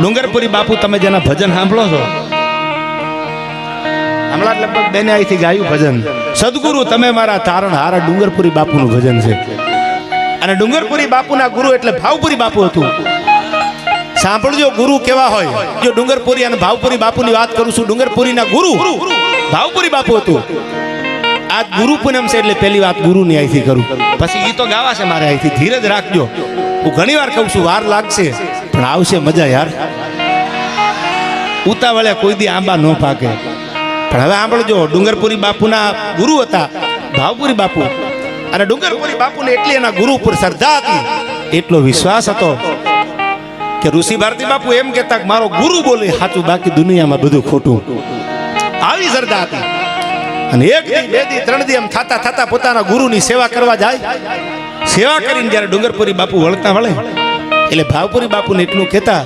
ડુંગરપુરી બાપુ, તમે જેના ભજન સાંભળો છો? હમણાં લગભગ બેને અહીંથી ગાયું ભજન. સદગુરુ, તમે મારા તારણ હારા ડુંગરપુરી બાપુનું ભજન છે. અને ડુંગરપુરી બાપુના ગુરુ એટલે ભાવપુરી બાપુ હતું. સાંભળજો, ગુરુ કેવા હોય. જો ડુંગરપુરી અને ભાવપુરી બાપુની વાત કરું છું, ડુંગરપુરીના ગુરુ ભાવપુરી બાપુ હતું. આ ગુરુ પૂનમ છે એટલે પહેલી વાત ગુરુની અહીંથી કરું. પછી ગીતો ગાવા છે મારે અહીંથી ધીરજ રાખજો. હું ઘણી વાર કહું છું, વાર લાગશે. પણ આવશે મજા યાર. ઉતાવળે કોઈ દી આંબા ન પાકે પણ હવે સાંભળજો ડુંગરપુરી બાપુના ગુરુ હતા, ભાવપુરી બાપુ. અને ડુંગરપુરી બાપુને એટલી એના ગુરુ ઉપર શ્રદ્ધા હતી, એટલો વિશ્વાસ હતો કે ઋષિ ભારતી બાપુ એમ કહેતા કે મારો ગુરુ બોલે સાચું બાકી દુનિયામાં બધું ખોટું. આવી શ્રદ્ધા હતી. અને એક દી, બે દી, ત્રણ દી એમ થાતા થાતા પોતાના ગુરુની સેવા કરવા જાય. સેવા કરીને જ્યારે ડુંગરપુરી બાપુ વળતા વળે એટલે ભાવપુરી બાપુને એટલું કહેતા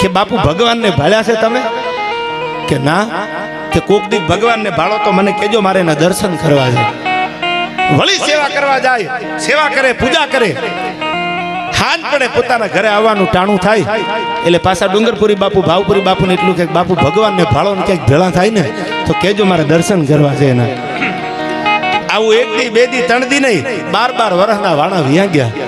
કે બાપુ ભગવાનને ભાળ્યા છે તમે? કે ના? કે કોક દી ભગવાનને ભાળો તો મને કહેજો મારે એના દર્શન કરવા છે. વળી સેવા કરવા જાય, સેવા કરે, પૂજા કરે. હાથ પડે પોતાના ઘરે આવવાનું ટાણું થાય. એટલે પાછા ડુંગરપુરી બાપુ, ભાવપુરી બાપુને એટલું કે બાપુ ભગવાનને ભાળો ને ક્યાંક ભેળા થાય ને, તો કહેજો મારે દર્શન કરવા છે એના. આવું એક દી, બે દી, ત્રણ દી નહીં, બાર બાર વર્ષના વાણા વ્યાં ગયા.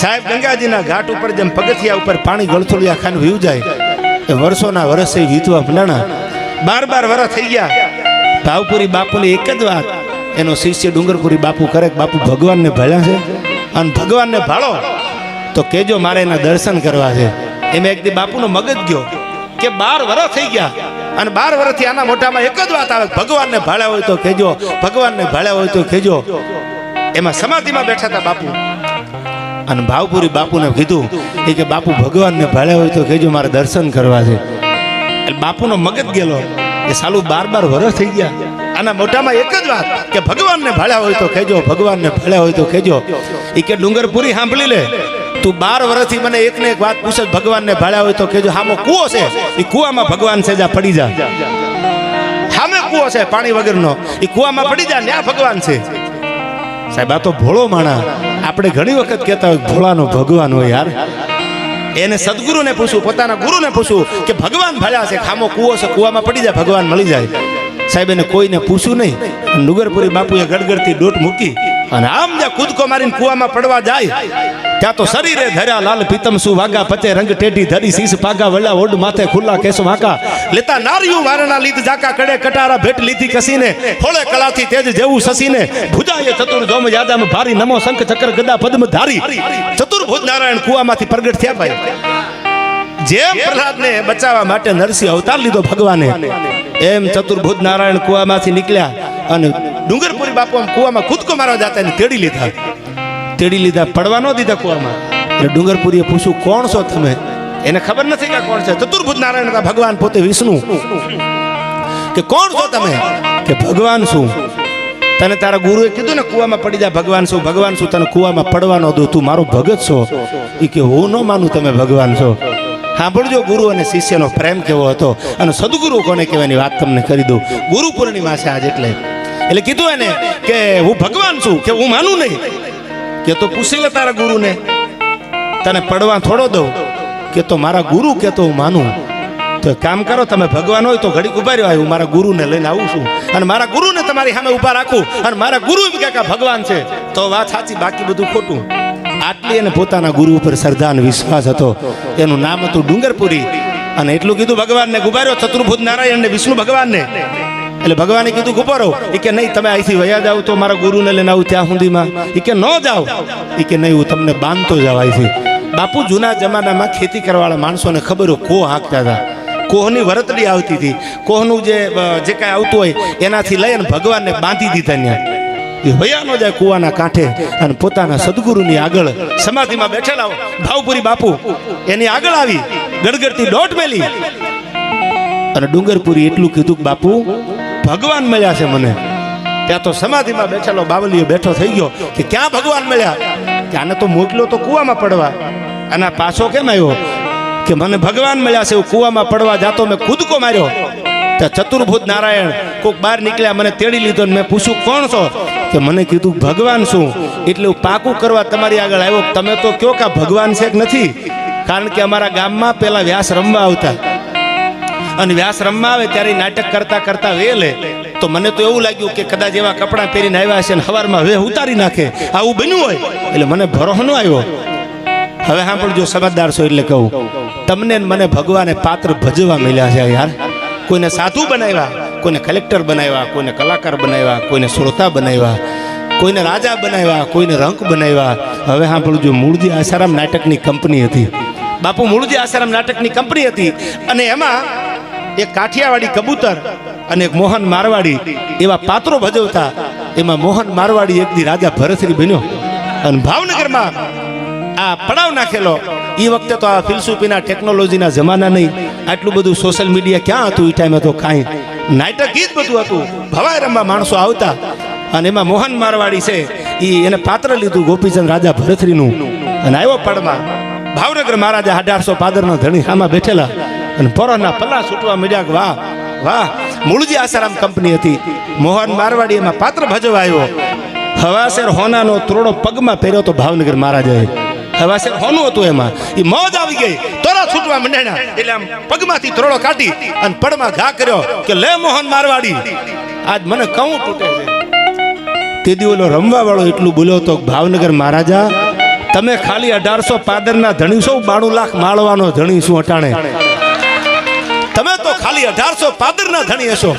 સાહેબ, ગંગાજીના ઘાટ ઉપર જેમ પગથિયા ઉપર પાણી ગળથુલિયા ખાન વીવ જાય, એ વર્ષોના વર્ષે વીતવા ભલાણા. બાર બાર વર્ષ થઈ ગયા. ભાવપુરી બાપુની એક જ વાત, એનો શિષ્ય ડુંગરપુરી બાપુ કરે બાપુ ભગવાનને ભળ્યા છે? અને ભગવાનને ભાળો, તો કેજો મારે એના દર્શન કરવા છે. એમ એક દી બાપુનો મગજ ગયો કે બાર વર્ષ થઈ ગયા. અને બાર વર્ષથી આના મોટામાં એક જ વાત આવે, ભગવાનને ભાળ્યા હોય તો કેજો, ભગવાનને ભાળ્યા હોય તો કેજો. એમાં સમાધિમાં બેઠા હતા બાપુ. અને ભાવપુરી બાપુને કીધું, એ કે બાપુ ભગવાનને ભાળ્યા હોય તો કહેજો મારે દર્શન કરવા છે. એટલે બાપુનો મગજ ગયેલો. એ સાલું બાર બાર વર્ષ થઈ ગયા. આના મોઢામાં એક જ વાત કે ભગવાનને ભાળ્યા હોય તો કહેજો, ભગવાનને ભાળ્યા હોય તો કહેજો. એ કે ડુંગરપુરી સાંભળી લે. તું બાર વર્ષથી મને એક ને એક વાત પૂછે, ભગવાનને ભાળ્યા હોય તો કહેજો, હામો કૂવો છે. એ કૂવામાં ભગવાન છે, જા પડી જા. સામે કૂવો છે પાણી વગરનો. એ કૂવામાં પડી જા, ન્યા ભગવાન છે. સાહેબ, આ તો ભોળો માણા. આપણે ઘણી વખત કહેતા હોય ભોળાનો ભગવાન હોય યાર. એને સદગુરુને પૂછું, પોતાના ગુરુને પૂછું કે ભગવાન ભલા છે, ખામો કૂવો છે, કૂવામાં પડી જાય, ભગવાન મળી જાય. સાહેબ, એને કોઈને પૂછ્યું નહીં. નુગરપુરી બાપુએ ગડગડતી ડોટ મૂકી. અને આમ જ્યાં કૂદકો મારીને કુવામાં પડવા જાય, ત્યાં તો શરીરે ધર્યા લાલ પીતમ સુ વાગા પતે રંગ ટેઢી ધરી, શીશ પાગા વળ્યા ઓડ માથે ખુલ્લા કેસ વાંકા લેતા નારિયું વારણા લીધ જાકા કડે કટારા ભેટ લીધી કસીને, ફોળે કલાથી તેજ જેવું સસીને ભુજાએ ચતુર જોમ યાદામ ભારી નમો શંખ ચક્ર ગદા પદ્મ ધારી ચતુર્ભુજ નારાયણ કુવામાંથી પ્રગટ થયા ભાઈ. જેમ પ્રહલાદને બચાવવા માટે નરસિંહ અવતાર લીધો ભગવાને એમ ચતુર્ભુજ નારાયણ કુવામાંથી નીકળ્યા અને ડુંગરપુરી બાપુ આમ કુવામાં કૂદકો મારવા જતા એને તેડી લીધા. તેડી લીધા પડવા ન દીધા કુવામાં. એટલે ડુંગરપુરીએ પૂછ્યું કોણ છો તમે? એને ખબર નથી કે કોણ છે. ચતુર્ભુજ નારાયણ ભગવાન પોતે વિષ્ણુ. કે કોણ છો તમે? કે ભગવાન શું તને તારા ગુરુએ કીધું ને કુવામાં પડી જા ભગવાન શું ભગવાન શું તને કુવામાં પડવાનો દો તું મારો ભગત છો. એ કે હું ન માનું તમે ભગવાન છો. સાંભળજો, ગુરુ અને શિષ્યનો પ્રેમ કેવો હતો અને સદગુરુ કોને કહેવાની વાત તમને કરી દઉં. ગુરુ પૂર્ણિમા છે આજ એટલે. એટલે કીધું એને કે હું ભગવાન છું, કે હું માનું નહીં. કે તો પૂછી લે તારા ગુરુને. તને પડવા થોડો દઉં, કે તો મારા ગુરુ કે તો હું માનું. તો કામ કરો, તમે ભગવાન હોય તો ઘડીક ઊભા રહ્યો, હું મારા ગુરુને લઈને આવું છું. અને મારા ગુરુને તમારી સામે ઊભા રાખું. અને મારા ગુરુ કે ભગવાન છે. તો વાત સાચી, બાકી બધું ખોટું. આટલી એને પોતાના ગુરુ ઉપર શ્રદ્ધા અને વિશ્વાસ હતો. એનું નામ હતું ડુંગરપુરી. અને એટલું કીધું ભગવાનને ગુબાર્યો ચતુર્ભુજ નારાયણ ને વિષ્ણુ ભગવાનને. એટલે ભગવાને કીધું ગુબારો એ કે નહીં, તમે અહીંથી વયા જાવ તો મારા ગુરુને લઈને આવું ત્યાં સુધીમાં. એ કે ન જાવ એ કે, નહીં, હું તમને બાંધતો જાઉં અહીંથી. બાપુ જૂના જમાનામાં ખેતી કરવાવાળા માણસોને ખબર હોય, કોહ હાંકતા હતા. કોહની વરતડી આવતી હતી. કોહનું જે જે કાંઈ આવતું હોય, એનાથી લઈ અને ભગવાનને બાંધી દીધા ત્યાં. એ વયા ન જાય કુવાના કાંઠે અને પોતાના સદગુરુની આગળ સમાધિમાં બેઠેલા ભાવપુરી બાપુ, એની આગળ આવી, ગડગડતી દોટ મેલી. અને ડુંગરપુરી એટલું કીધું કે બાપુ, ભગવાન મળ્યા છે મને. ત્યાં તો સમાધિમાં બેઠેલો બાવલીઓ બેઠો થઈ ગયો કે ક્યાં ભગવાન મળ્યા? કે આને તો મોકલ્યો તો કુવામાં પડવા. અને પાછો કેમ આવ્યો? કે મને ભગવાન મળ્યા છે હું કુવામાં પડવા જાતો મેં કૂદકો માર્યો. ચતુર્ભુજ નારાયણ કોક બહાર નીકળ્યા, મને તેડી લીધો ને મેં પૂછ્યું, કોણ છો? કે મને કીધું, ભગવાન શું એટલે હું પાકું કરવા તમારી આગળ આવ્યો. તમે તો કયો કે ભગવાન છે કે નથી? કારણ કે અમારા ગામમાં પેલા વ્યાસ રમવા આવતા. અને વ્યાસ રમવા આવે ત્યારે નાટક કરતા કરતા વેલે. તો મને તો એવું લાગ્યું કે કદાચ એવા કપડાં પહેરીને આવ્યા છે ને હવારમાં વેહ ઉતારી નાખે. આવું બન્યું હોય. એટલે મને ભરોસો ન આવ્યો. હવે હા પણ જો સમજદાર છો એટલે કહું. તમને મને ભગવાને પાત્ર ભજવા મળ્યા છે યાર. કોઈને સાધુ બનાવ્યા, કોઈને કલેક્ટર બનાવ્યા, કોઈને કલાકાર બનાવ્યા, કોઈને શ્રોતા બનાવ્યા, કોઈને રાજા બનાવ્યા, કોઈને રંક બનાવ્યા. હવે સાંભળજો મૂળજી આસારામ નાટકની કંપની હતી. બાપુ મૂળજી આસારામ નાટકની કંપની હતી અને એમાં એક કાઠિયાવાડી કબૂતર અને એક મોહન મારવાડી એવા પાત્રો ભજવતા. એમાં મોહન મારવાડી એક દી રાજા ભરતરી બન્યો. અને ભાવનગરમાં આ પડાવ નાખેલો. એ વખતે તો આ ફિલસુફીના ટેકનોલોજીના જમાના નહીં. આટલું બધું સોશિયલ મીડિયા ક્યાં હતું? એ ટાઈમે તો કાંઈ નાટક ગીત બધું હતું. ભવાઈ રમવા માણસો આવતા. અને એમાં મોહન મારવાડી છે. એ એને પાત્ર લીધું ગોપીચંદ રાજા ભરથરીનું અને આવ્યો પડમાં. ભાવનગર મહારાજા અઢારસો પાદરના ધણી સામા બેઠેલા. અને પરોના પલ્લા છૂટવા મળ્યા કે, વાહ વાહ, મૂળજી આસારામ કંપની હતી. મોહન મારવાડી એમાં પાત્ર ભજવા આવ્યો હવાસેર હોનાનો ત્રોડો પગમાં પહેર્યો તો ભાવનગર મહારાજાએ. હવાસેર હોનું હતું એમાં. એ મોજ આવી ગઈ. તોરા છૂટવા મંડાણા એટલે આમ પગમાંથી ત્રોડો કાઢી અને પડમાં ઘા કર્યો કે લે મોહન મારવાડી. આજ મને કહું તૂટે છે. તે દી રમવા વાળો એટલું બોલ્યો તો ભાવનગર મહારાજા, તમે ખાલી અઢારસો પાદરના ધણી છો બાણું લાખ માળવાનો ધણી શું અટાણે. તમે તો ખાલી અઢારસો પાદરના ધણી હશો.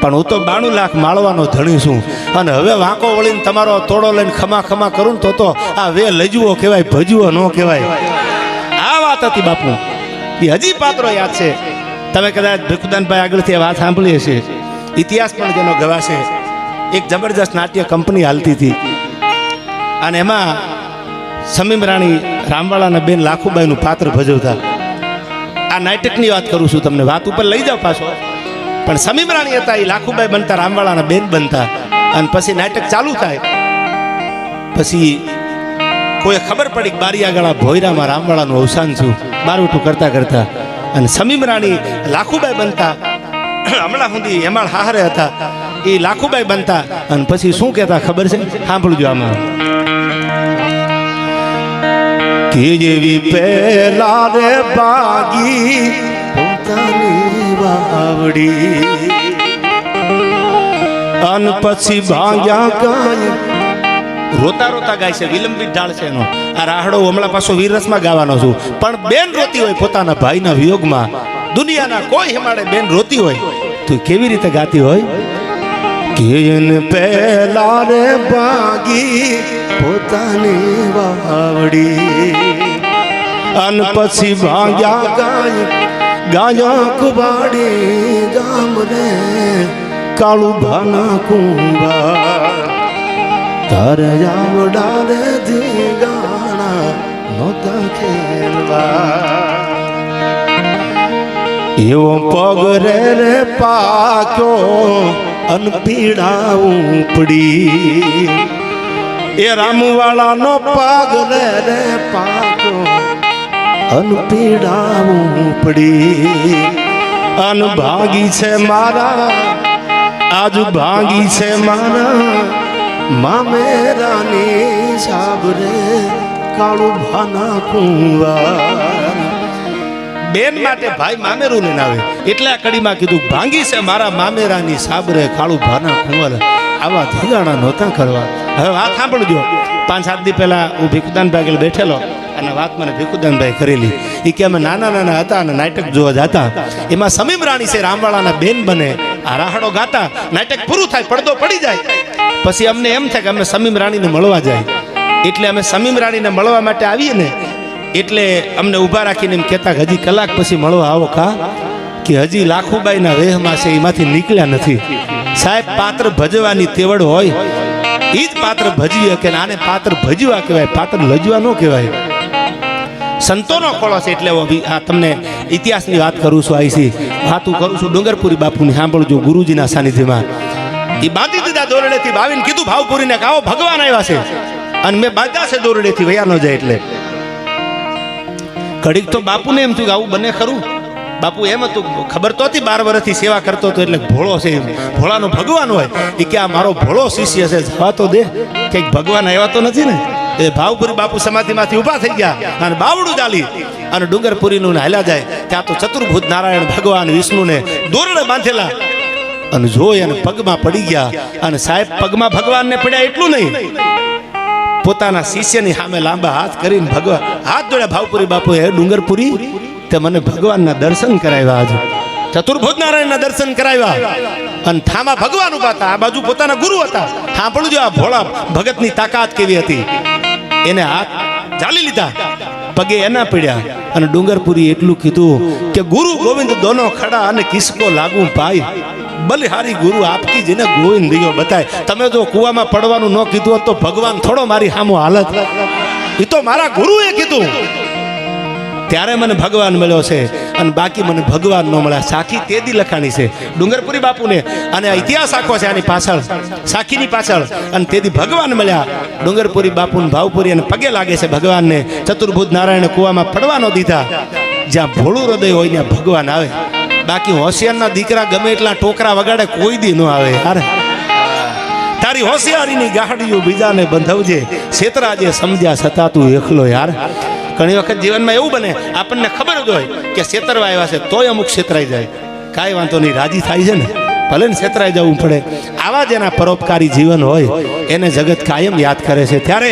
પણ હું તો બાણું લાખ માળવાનો ધણી છું. અને હવે વાંકો વળીને તમારો તોડો લઈને ખમા ખમા કરું ને તો તો આ વે લજવો કહેવાય ભજવો ન કહેવાય. આ વાત હતી બાપુ. એ હજી પાત્રો યાદ છે. તમે કદાચ ભીખુદાનભાઈ આગળથી વાત સાંભળી હશે. ઇતિહાસ પણ તેનો ગવાશે. એક જબરજસ્ત નાટ્ય કંપની હાલતી હતી. અને એમાં સમીમ રાણી રામવાળાના બેન લાખુબાઈનું પાત્ર ભજવતા. આ નાટકની વાત કરું છું તમને. વાત ઉપર લઈ જાઓ પાછો. પણ સમીમ રાણી હતા, એ લાખુભાઈ બનતા, રામવાળાના બેન બનતા. અને પછી નાટક ચાલુ થાય. પછી કોઈ ખબર પડી કે આગળ ભોયરામાં રામવાળાનું અવસાન છું બારવટું કરતા કરતા. અને સમીમ રાણી લાખુબાઈ બનતા. હમણાં સુધી હેમાળ હારે હતા. એ લાખુબાઈ બનતા. અને પછી શું કહેતા ખબર છે? સાંભળજો આમાં. કે જેવી પહેલા રે બાગી પોતાની વાવડી અન પછી ભાંગ્યા કાય રોતા રોતા ગાય છે, વિલંબિત ઢાળ છે એનો. આ રાહડો હમણાં પાછો વીરસમાં ગાવાનો છું. પણ બેન રોતી હોય પોતાના ભાઈના વિયોગમાં. દુનિયાના કોઈ હિમાડે બેન રોતી હોય. તો કેવી રીતે ગાતી હોય? કેન પહેલા રે ભાગી પોતાની વાવડી. અન પછી ભાગ્યા ગાય ગાયા કુબાડે ગામ રે, કાળુ ભાના કુંભા તારયા આવડા રે ધીગાણા નોતા ખેલવા. એવો પગ રે રે પાક્યો અન પીડા ઉપડી. એ રામવાળાનો પગ રે રે પાક્યો અન પીડા અન ભાગી છે મારા આજ ભાગી છે મારા. મામેરાની સાબરે કાળું ભાના કુંવા બેન માટે ભાઈ મામેરું લઈને આવે. એટલે આ કડીમાં કીધું, ભાંગી છે મારા મામેરાની સાબરે કાળું ભાના કુંવર. આવા ધીગાણા નહોતા કરવા. હવે વાત સાંભળજો. પાંચ સાત દી પહેલા હું ભીખુદાન ભાગેલ બેઠેલો. અને વાત મને ભીખુદાનભાઈ કરેલી. એ કે અમે નાના નાના હતા અને નાટક જોવા જતા. એમાં સમીમ રાણી છે, રામવાળાના બેન બને. આ રાહડો ગાતા. નાટક પૂરું થાય, પડદો પડી જાય. પછી અમને એમ થાય કે અમે સમીમ રાણીને મળવા જાય. એટલે અમે સમીમ રાણીને મળવા માટે આવીએ ને, એટલે અમને ઊભા રાખીને એમ કહેતા કે હજી કલાક પછી મળવા આવો કા? કે હજી લાખુબાઈના વેહમાં છે, એમાંથી નીકળ્યા નથી. સાહેબ, પાત્ર ભજવાની તેવડ હોય. એ જ પાત્ર ભજવી કે આને પાત્ર ભજવા કહેવાય. પાત્ર લજવા ન કહેવાય. સંતોનો ખોળો છે એટલે આ તમને ઇતિહાસની વાત કરું છું, આઈસી. વાતું કરું છું ડુંગરપુરી બાપુની, સાંભળજો ગુરુજીના સાનિધ્યમાં. એ બાંધી દીધા દોરડેથી ભાવીને કીધું ભાવપુરીને કે આવો ભગવાન આવ્યા છે. અને મેં બાંધ્યા છે દોરડેથી, વયા ન જાય એટલે. ઘડીક તો બાપુને એમ થયું કે આવું બને ખરું. બાપુ એમ હતું, ખબર તો હતી બાર વર્ષથી સેવા કરતો હતો એટલે ભોળો છે એમ. ભોળાનો ભગવાન હોય. એ કે આ મારો ભોળો શિષ્ય છે. જવા તો દે કંઈક ભગવાન આવ્યા તો નથી ને? એ ભાવપુરી બાપુ સમાધિમાંથી ઊભા થઈ ગયા અને બાવડું ચાલી અને ડુંગરપુરીનું ને હાલ્યા જાય. ત્યાં તો ચતુર્ભુજ નારાયણ ભગવાન વિષ્ણુને દોરડે બાંધેલા. અને જોઈ અને પગમાં પડી ગયા. અને સાહેબ પગમાં ભગવાનને પડ્યા એટલું નહીં. પોતાના શિષ્યની સામે લાંબા હાથ કરીને ભગવાન હાથ જોડ્યા ભાવપુરી બાપુ હે ડુંગરપુરી, તે મને ભગવાનના દર્શન કરાવ્યા આજે. ચતુર્ભુજ નારાયણના દર્શન કરાવ્યા. અને થામાં ભગવાન ઊભા હતા. આ બાજુ પોતાના ગુરુ હતા. સાંભળું જો આ ભોળા ભગતની તાકાત કેવી હતી. એને હાથ ચાલી લીધા. પગે એના પીડ્યા અને ડુંગરપુરી એટલું કીધું કે, ગુરુ ગોવિંદ દોનો ખડા અને કિસકો લાગુ ભાઈ. બલિહારી ગુરુ આપકી જેને ગોવિંદ દિયો બતાય. તમે જો કુવામાં પડવાનું ન કીધું તો ભગવાન થોડો મારી સામો હાલત. એ તો મારા ગુરુએ કીધું. ત્યારે મને ભગવાન મળ્યો છે અને બાકી મને ભગવાન ન મળ્યા. સાખી તેદી લખાણી છે. ડુંગરપુરી બાપુને. અને ઇતિહાસ આખો છે આની પાછળ. સાખીની પાછળ. અને તેદી ભગવાન મળ્યા. ડુંગરપુરી બાપુને ભાવપુરી અને પગે લાગે છે ભગવાનને. ચતુર્ભુજ નારાયણ કુવામાં પડવાનો દીધા. જ્યાં ભોળું હૃદય હોય ત્યાં ભગવાન આવે. બાકી હોશિયારના દીકરા ગમે એટલા ટોકરા વગાડે કોઈ દી ન આવે. અરે તારી હોશિયારીની ગાહડીઓ બીજાને બંધવજે. છેતરાજે સમજ્યા છતાં તું એકલો યાર. ઘણી વખત જીવનમાં એવું બને, આપણને ખબર જ હોય કે છેતરવા આવ્યા છે, તોય અમુક છેતરાઈ જાય. કાંઈ વાંધો નહીં, રાજી થાય છે ને? ભલે ને છેતરાઈ જવું પડે. આવા જ એના પરોપકારી જીવન હોય, એને જગત કાયમ યાદ કરે છે. ત્યારે